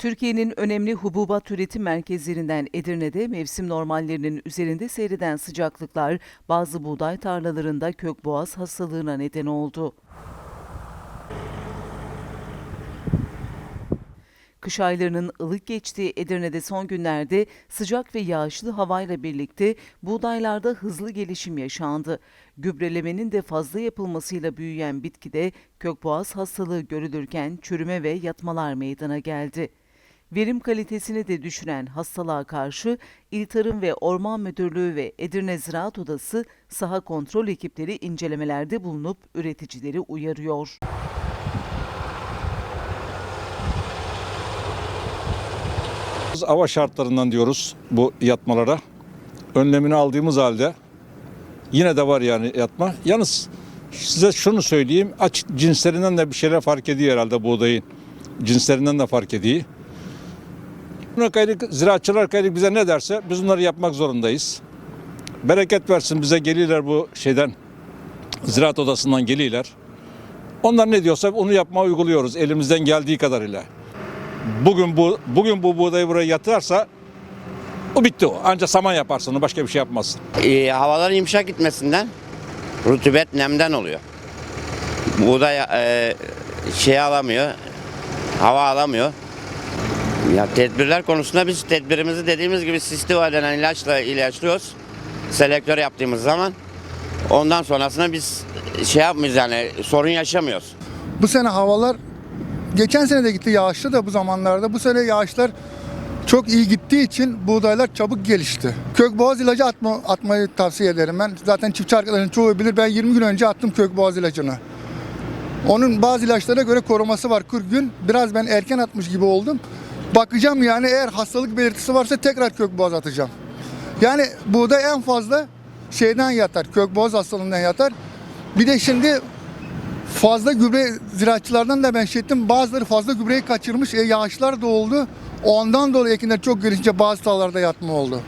Türkiye'nin önemli hububat üretim merkezlerinden Edirne'de mevsim normallerinin üzerinde seyreden sıcaklıklar bazı buğday tarlalarında kökboğaz hastalığına neden oldu. Kış aylarının ılık geçtiği Edirne'de son günlerde sıcak ve yağışlı havayla birlikte buğdaylarda hızlı gelişim yaşandı. Gübrelemenin de fazla yapılmasıyla büyüyen bitkide kökboğaz hastalığı görülürken çürüme ve yatmalar meydana geldi. Verim kalitesini de düşüren hastalığa karşı İl Tarım ve Orman Müdürlüğü ve Edirne Ziraat Odası saha kontrol ekipleri incelemelerde bulunup üreticileri uyarıyor. Biz hava şartlarından diyoruz bu yatmalara. Önlemini aldığımız halde yine de var yani yatma. Yalnız size şunu söyleyeyim. Açık cinslerinden de bir şeyler fark ediyor herhalde buğdayın. Cinslerinden de fark ediyor. Kaydık, ziraatçılar kaydık bize ne derse biz bunları yapmak zorundayız. Bereket versin bize geliyorlar bu şeyden. Ziraat odasından geliyorlar. Onlar ne diyorsa onu yapmaya uyguluyoruz elimizden geldiği kadarıyla bugün bu bugün bu buğdayı buraya yatırarsa o bitti o. Ancak saman yaparsın başka bir şey yapmazsın. Ee, havaların yumuşak gitmesinden rutubet nemden oluyor. Buğday e, şey alamıyor, hava alamıyor. Ya tedbirler konusunda biz tedbirimizi dediğimiz gibi sistiva denen ilaçla ilaçlıyoruz. Selektör yaptığımız zaman. Ondan sonrasında biz şey yapmıyoruz yani sorun yaşamıyoruz. Bu sene havalar geçen sene de gitti yağışlı da bu zamanlarda. Bu sene yağışlar çok iyi gittiği için buğdaylar çabuk gelişti. Kökboğaz ilacı atma, atmayı tavsiye ederim ben. Zaten çiftçi arkadaşların çoğu bilir. Ben 20 gün önce attım kökboğaz ilacını. Onun bazı ilaçlara göre koruması var 40 gün. Biraz ben erken atmış gibi oldum. Bakacağım yani eğer hastalık belirtisi varsa tekrar kökboğaz atacağım. Yani buğday en fazla şeyden yatar, kökboğaz hastalığından yatar. Bir de şimdi fazla gübre ziraatçılardan da ben şey ettim. Bazıları fazla gübreyi kaçırmış. E, yağışlar da oldu. Ondan dolayı ekinler çok gelince bazı tarlalarda yatma oldu.